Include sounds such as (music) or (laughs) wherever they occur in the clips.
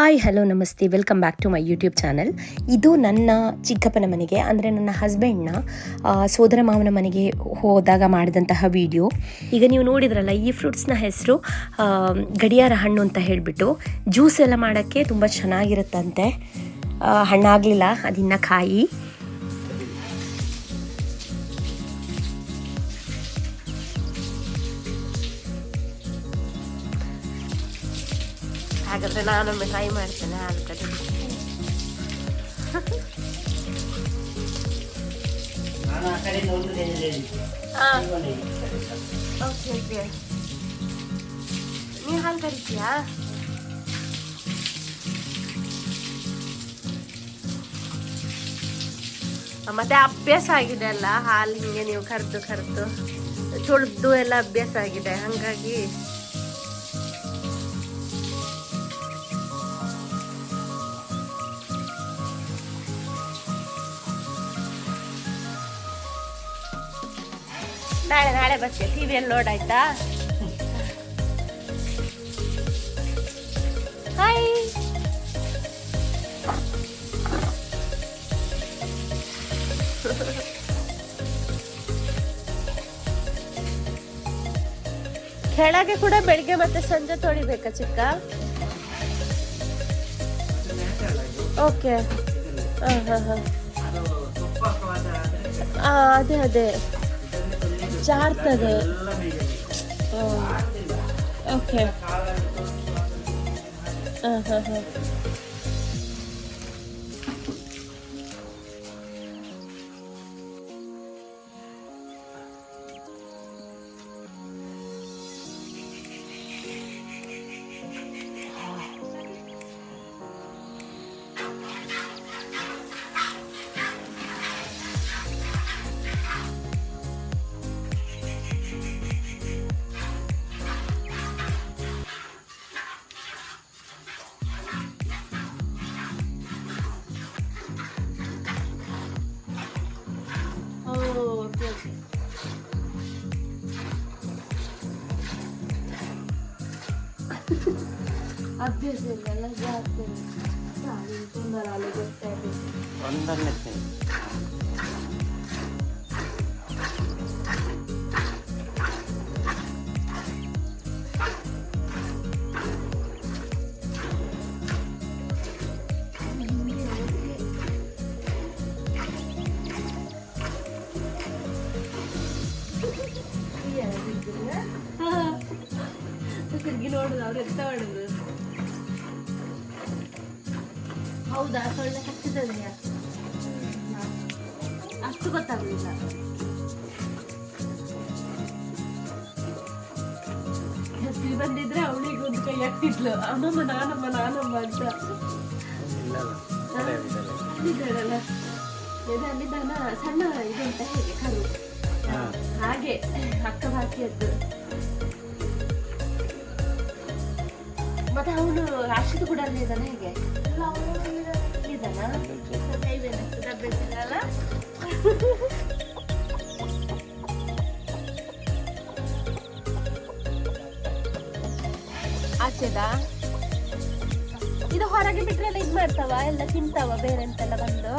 Hi hello namaste welcome back to my YouTube channel ಇದು ನನ್ನ ಚಿಕ್ಕಪ್ಪನ ಮನೆಗೆ, ಅಂದರೆ ನನ್ನ ಹಸ್ಬೆಂಡ್ನ ಸೋದರ ಮಾವನ ಮನೆಗೆ ಹೋದಾಗ ಮಾಡಿದಂತಹ ವಿಡಿಯೋ ಈಗ ನೀವು ನೋಡಿದ್ರಲ್ಲ, ಈ ಫ್ರೂಟ್ಸ್ನ ಹೆಸರು ಗಡಿಯಾರ ಹಣ್ಣು ಅಂತ ಹೇಳಿಬಿಟ್ಟು ಜ್ಯೂಸ್ ಎಲ್ಲ ಮಾಡೋಕ್ಕೆ ತುಂಬ ಚೆನ್ನಾಗಿರುತ್ತಂತೆ. ಹಣ್ಣಾಗಲಿಲ್ಲ, ಅದಿನ್ನ ಕಾಯಿ. ಹಾಗಾದರೆ ನಾನೊಮ್ಮೆ ಟ್ರೈ ಮಾಡ್ತೇನೆ ಆಲೂಗಡ್ಡೆ ನಾನು ಆ ಕಡೆಯಿಂದ ಒಂದು ಕೈಯಲ್ಲಿ ಹಾಂ ತಗೊಂಡೆ. ಓಕೆ ಓಕೆ ನೀವು ಹಾಲು ಕರಿತೀಯಾ ಮತ್ತೆ ಅಭ್ಯಾಸ ಆಗಿದೆ ಅಲ್ಲ ಹಾಲು ಹಿಂಗೆ ನೀವು ಕರೆದು ಕರೆದು ತುಳಿದು ಎಲ್ಲ ಅಭ್ಯಾಸ ಆಗಿದೆ ಹಾಗಾಗಿ ನಾಳೆ ನಾಳೆ ಬರ್ತೀಯ ಟಿವಿಯಲ್ಲಿ ಲೋಡ್ ಆಯ್ತಾ? ಹಾಯ್ ಕೆಳಗೆ ಕೂಡ ಬೆಳಿಗ್ಗೆ ಮತ್ತೆ ಸಂಜೆ ತೊಳಿಬೇಕಾ ಚಿಕ್ಕ? ಓಕೆ ಹಾಂ ಹಾಂ ಹಾಂ. ಅದು ಅದೇ. ಜಾರ್ತದೆ. ಓಕೆ ಹಾಂ ಹಾಂ ಹಾಂ ಅಭ್ಯಾಸ ಇಲ್ಲ ಎಲ್ಲ ಜಾಸ್ತಿ ತೊಂದರೆ ಅಲ್ಲ ಗೊತ್ತಾಯ್ತು ಒಂದನ್ನೇ ತಿನ್ನು. ತಿರ್ಗಿ ನೋಡುದು ಅವ್ರು ಎಂತ ಮಾಡುದು ಹೌದಾ? ಸೊಳ್ಳೆ ಕಚ್ಚಿದೆಯಾ ಅಷ್ಟು ಗೊತ್ತಾಗಲಿಲ್ಲ. ಹೆಸರು ಬಂದಿದ್ರೆ ಅವಳಿಗೆ ಒಂದು ಕೈ ಹಾಕ್ತಿದ್ಲು. ಅಮ್ಮಮ್ಮ ನಾನಮ್ಮ ನಾನಮ್ಮ ಅಂತ. ಅಲ್ಲಿದ್ದಾಳಲ್ಲ ಇದು ಅಲ್ಲಿದ್ದಾನ ಸಣ್ಣ ಇದು ಅಂತ ಹೇಗೆ? ಕರು ಹಾಗೆ ಅಕ್ಕ ಬಾಕಿಯದ್ದು. ಮತ್ತೆ ಅವನು ರಾಶಿದ್ ಕೂಡ ಅಲ್ಲಿದ್ದಾನೆ ಹೇಗೆ? ಆಚೆದಾ? ಇದು ಹೊರಗೆ ಬಿಟ್ರೆಲ್ಲ ಇದು ಮಾಡ್ತಾವ? ಎಲ್ಲ ತಿಂತಾವ ಬೇರೆ ಅಂತೆಲ್ಲ ಬಂದು?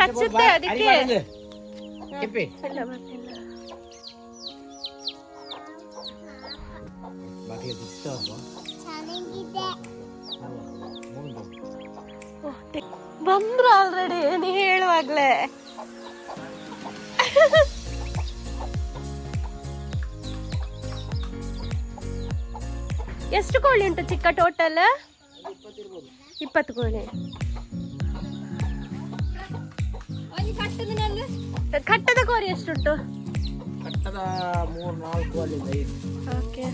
ಕಚ್ಚುತ್ತೆ ಅದಕ್ಕೆ. ಇಲ್ಲ ಬರ್ತಿಲ್ಲ. ಬಂದ್ರು ಆಲ್ರೆಡಿ ನೀ ಹೇಳುವಾಗ್ಲೇ ಎಷ್ಟು ಕೋಳಿ ಉಂಟು ಚಿಕ್ಕ ಟೋಟಲ್ ಇಪ್ಪತ್ತು ಕೋಳಿ. ಕಟ್ಟದ ಕೋರಿ ಎಷ್ಟುಂಟು? ಕಟ್ಟದ ಮೂರು ನಾಲ್ಕು ಅಲ್ಲಿ ಐದು. ಓಕೆ.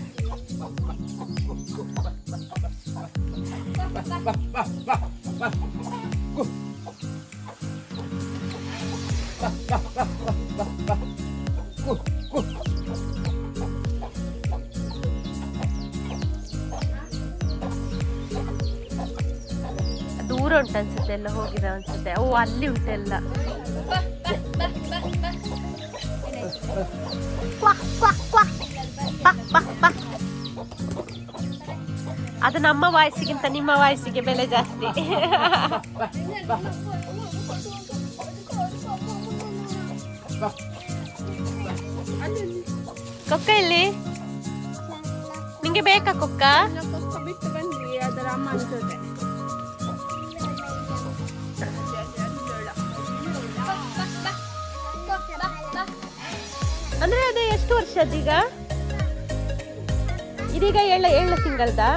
ದೂರ ಉಂಟು ಅನ್ಸುತ್ತೆ ಎಲ್ಲ ಹೋಗಿದೆ ಅನ್ಸುತ್ತೆ ಓ ಅಲ್ಲಿ ಉಂಟೆಲ್ಲ. Quack, quack, quack. ಬಾ, ಬಾ, ಬಾ. ಅದು ನಮ್ಮ ವಾಯ್ಸಿಗಿಂತ ನಿಮ್ಮ ವಾಯ್ಸಿಗೆ ಬೆಲೆ ಜಾಸ್ತಿ ಕೊಕ್ಕ ಇಲ್ಲಿ ನಿಂಗೆ ಬೇಕಾ ಕೊಕ್ಕ ಬಿಟ್ಟು ಬಂದ್ವಿ ಅದರ ಅಮ್ಮನ ಜೊತೆ ಅಂದ್ರೆ ವರ್ಷದ ಎಷ್ಟು ವರ್ಷದೀಗ ಇದೀಗ ಏಳ ಏಳು ತಿಂಗಳದಾ?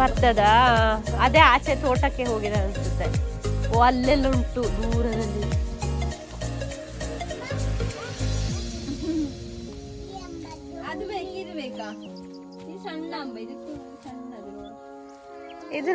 ಬರ್ತದಾ? ಅದೇ ಆಚೆ ತೋಟಕ್ಕೆ ಹೋಗಿದೆ ಅನ್ಸುತ್ತೆ. ಓ ಅಲ್ಲೆಲ್ಲ ಉಂಟು ದೂರದಲ್ಲಿ. ಅದು ಬೇಕು ಇದು ಬೇಕಾ? ಇದು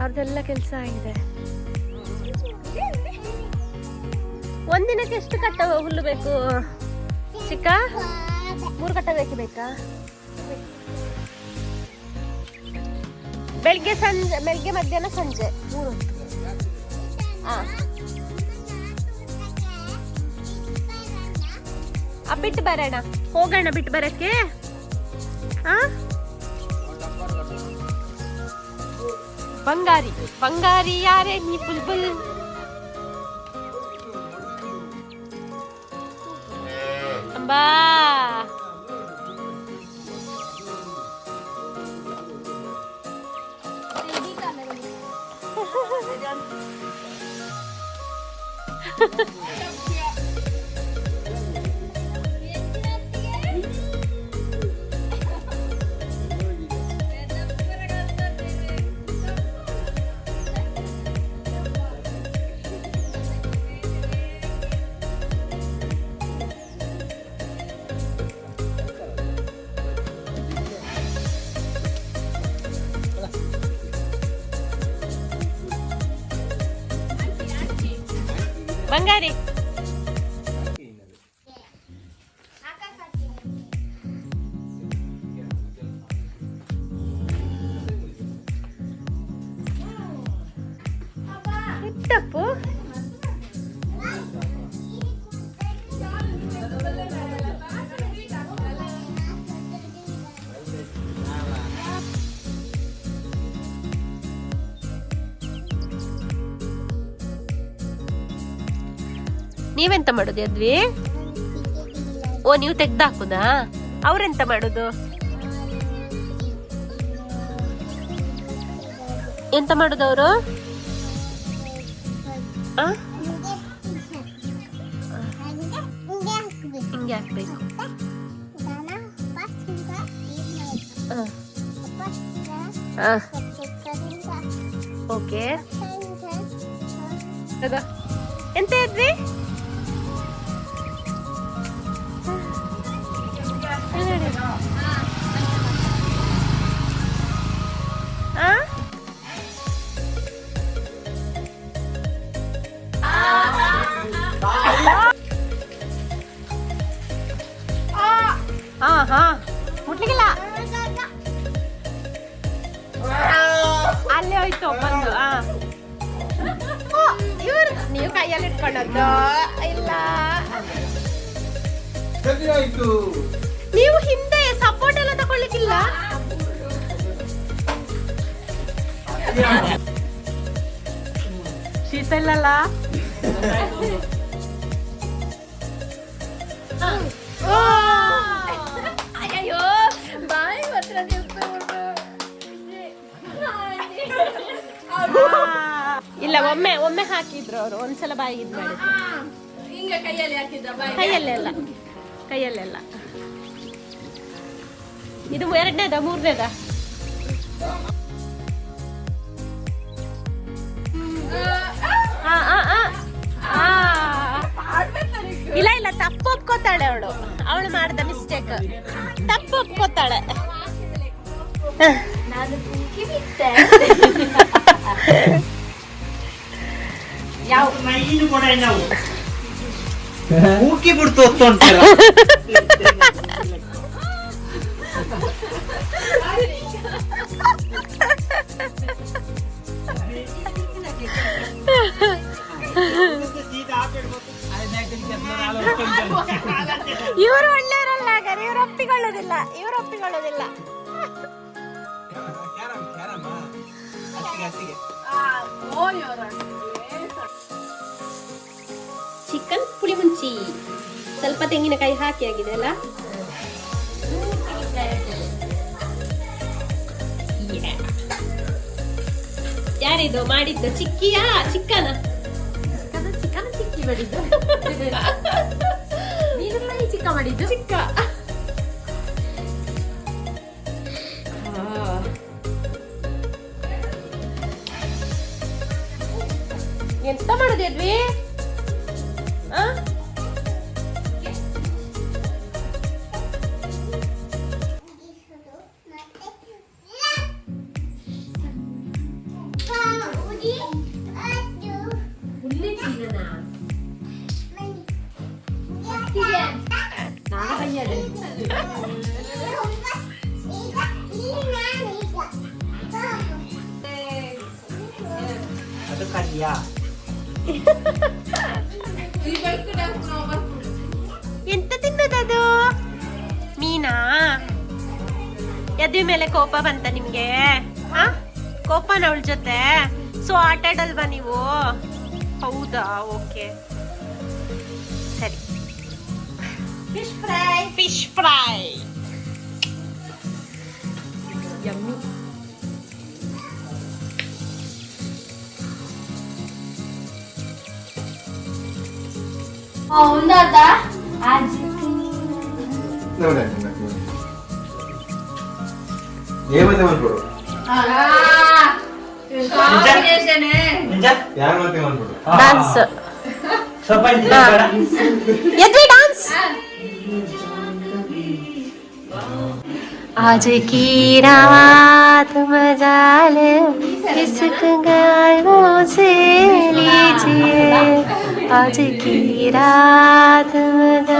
ಅವ್ರದ್ದೆಲ್ಲ ಕೆಲಸ ಆಗಿದೆ. ಒಂದಿನಕ್ಕೆ ಎಷ್ಟು ಕಟ್ಟ ಹುಲ್ಲು ಬೇಕು? ಚಿಕ್ಕ, ಮೂರು ಕಟ್ಟ ಬೇಕು ಬೇಕಾ? ಬೆಳಿಗ್ಗೆ ಸಂಜೆ, ಬೆಳಿಗ್ಗೆ ಮಧ್ಯಾಹ್ನ ಸಂಜೆ, ಮೂರು. ಹಾ ಬಿಟ್ಟು ಬರೋಣ ಹೋಗೋಣ ಬಿಟ್ಟು ಬರಕ್ಕೆ ಆ ಬಂಗಾರಿ ಬಂಗಾರಿ ಯಾರೇ ನೀ ಬುಲ್ಬುಲ್ ಅಂಬಾ ಬಂಗಾರಿ బంగారి. ನೀವೆಂತ ಮಾಡುದು ಯದ್ವಿ? ಓ ನೀವು ತೆಗ್ದಾಕುದಾ? ಅವ್ರೆಂತ ಮಾಡುದು? ಎಂತ ಮಾಡುದು ಅವರು? ಹಿಂಗೆ ಹಾಕ್ಬೇಕು. ಓಕೆ. ಎಂತ ಇದ್ವಿ ಹಾ? ಹಾ ಮುಟ್ಲಿಕ್ಕಿಲ್ಲ? ಅಲ್ಲೇ ಹೋಯ್ತು ಬಂದು ಆ ಇವ್ರು. ನೀವು ಕೈಯಲ್ಲಿ ಇಟ್ಕೊಂಡದ್ದು. ಇಲ್ಲ. ಆಯ್ತು. ನೀವು ಹಿಂದೆ ತಗೊಳ್ಳಿಕ್ಕಿಲ್ಲ ಶೀತ ಇಲ್ಲಲ್ಲ ಅಯ್ಯೋ ಬಾಯಿ ಹತ್ರ ಇಲ್ಲ ಒಮ್ಮೆ ಒಮ್ಮೆ ಹಾಕಿದ್ರು ಅವರು. ಒಂದ್ಸಲ ಬಾಯಿ ಇದ್ ಮಾಡಿ ಕೈಯಲ್ಲಿ ಹಾಕಿದ್ರ ಕೈಯಲ್ಲೆಲ್ಲ. ಕೈಯಲ್ಲೆಲ್ಲ. ಇದು ಎರಡನೇದ ಮೂರನೇದ? ಇಲ್ಲ ಇಲ್ಲ ತಪ್ಪು ಒಪ್ಕೋತಾಳೆ ಅವಳು. ಅವಳು ಮಾಡಿದ ಮಿಸ್ಟೇಕ್ ತಪ್ಪು ಒಪ್ಕೋತಾಳೆ. ಬಿಡ್ತು (laughs) ಇವರು ಒಳ್ಳೆಯವರಲ್ಲ ಹಾಗಾದ್ರೆ ಇವರು ಒಪ್ಪಿಕೊಳ್ಳೋದಿಲ್ಲ ಇವರು ಒಪ್ಪಿಕೊಳ್ಳೋದಿಲ್ಲ. ಚಿಕನ್ ಪುಳಿಮುಂಚಿ ಸ್ವಲ್ಪ ತೆಂಗಿನಕಾಯಿ ಹಾಕಿ ಆಗಿದೆ ಅಲ್ಲ? ಯಾರಿದು? ಮಾಡಿದ್ದು ಚಿಕ್ಕಿಯಾ? ಚಿಕ್ಕನ? ಚಿಕ್ಕನ ಚಿಕ್ಕಿ ಮಾಡಿದ್ದು. (laughs) ನೀನು ಚಿಕ್ಕ ಮಾಡಿದ್ದು? ಚಿಕ್ಕ. ಎಂತ ಮಾಡುದಿದ್ವಿ ಆ ಮೀನಾ ಎದ್ವಿ ಮೇಲೆ ಕೋಪ ಬಂತ ನಿಮ್ಗೆ? ಆ? ಕೋಪನ ಅವಳ ಜೊತೆ? ಸೊ ಆಟಾಡಲ್ವಾ ನೀವು? ಹೌದಾ? ಓಕೆ ಸರಿ. Fish fry fish fry yummy 얘한테만 물어. 아, 그 컴비네이션은 Ninja? 양한테만 물어. Ah. Dance Siapa yang tidak Ah. barang? यदि डांस आज की रात मजाल इश्क गायों से लीजिए आज की रात मजा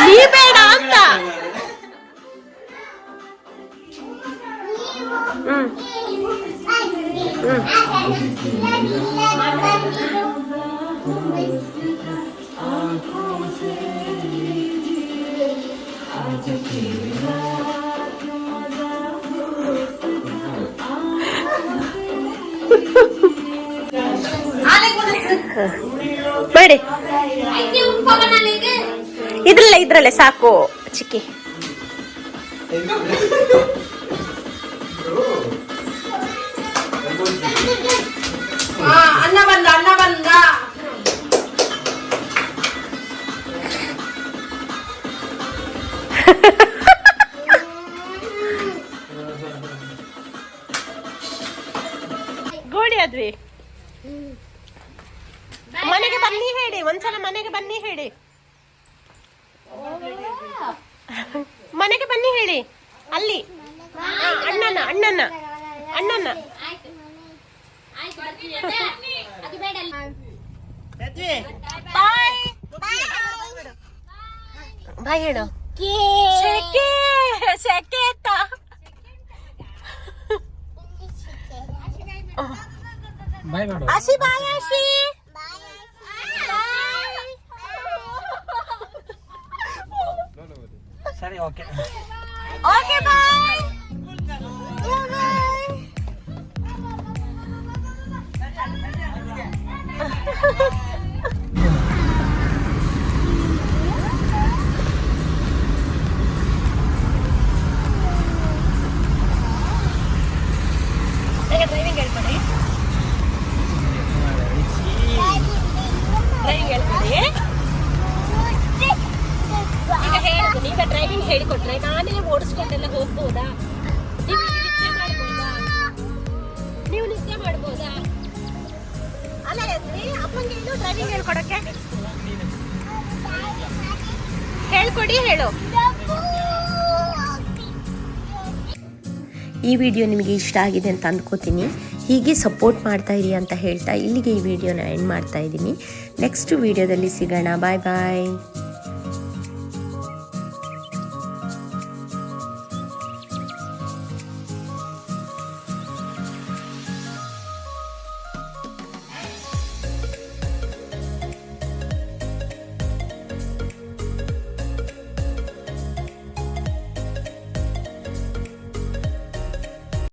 ನೀ ಬೇಡ. ಅಂತ ಹ್ಮ್ ಬೇಡಿ ಇದ್ರಲ್ಲೇ ಇದ್ರಲ್ಲೇ ಸಾಕು ಚಿಕ್ಕಿ. ಅನ್ನ ಬಂದ ಅನ್ನ ಬಂದ. ಗೋಡಿ ಅದ್ವಿ ಮನೆಗೆ ಬನ್ನಿ ಹೇಳಿ ಒಂದ್ಸಲ ಮನೆಗೆ ಬನ್ನಿ ಹೇಳಿ. ಮನೆಗೆ ಬನ್ನಿ ಹೇಳಿ. ಅಲ್ಲಿ. ಅಣ್ಣನ ಅಣ್ಣನ. ಅಣ್ಣನ. ಬಾಯ್. ಹೇಳು. ಸೆಕೆ ಸೆಕೆ ಅಂತ. ಬಾಯ್ ಮಾಡು. ಆಶಿ ಬಾಯ್ ಆಶಿ ಸರಿ ಈ ವಿಡಿಯೋ ನಿಮಗೆ ಇಷ್ಟ ಆಗಿದೆ ಅಂತ ಅಂದ್ಕೋತೀನಿ ಹೀಗೆ ಸಪೋರ್ಟ್ ಮಾಡ್ತಾ ಇರಿ ಅಂತ ಹೇಳ್ತಾ ಇಲ್ಲಿಗೆ ಈ ವಿಡಿಯೋನ ಎಂಡ್ ಮಾಡ್ತಾ ಇದ್ದೀನಿ. ನೆಕ್ಸ್ಟ್ ವಿಡಿಯೋದಲ್ಲಿ ಸಿಗೋಣ. ಬಾಯ್ ಬಾಯ್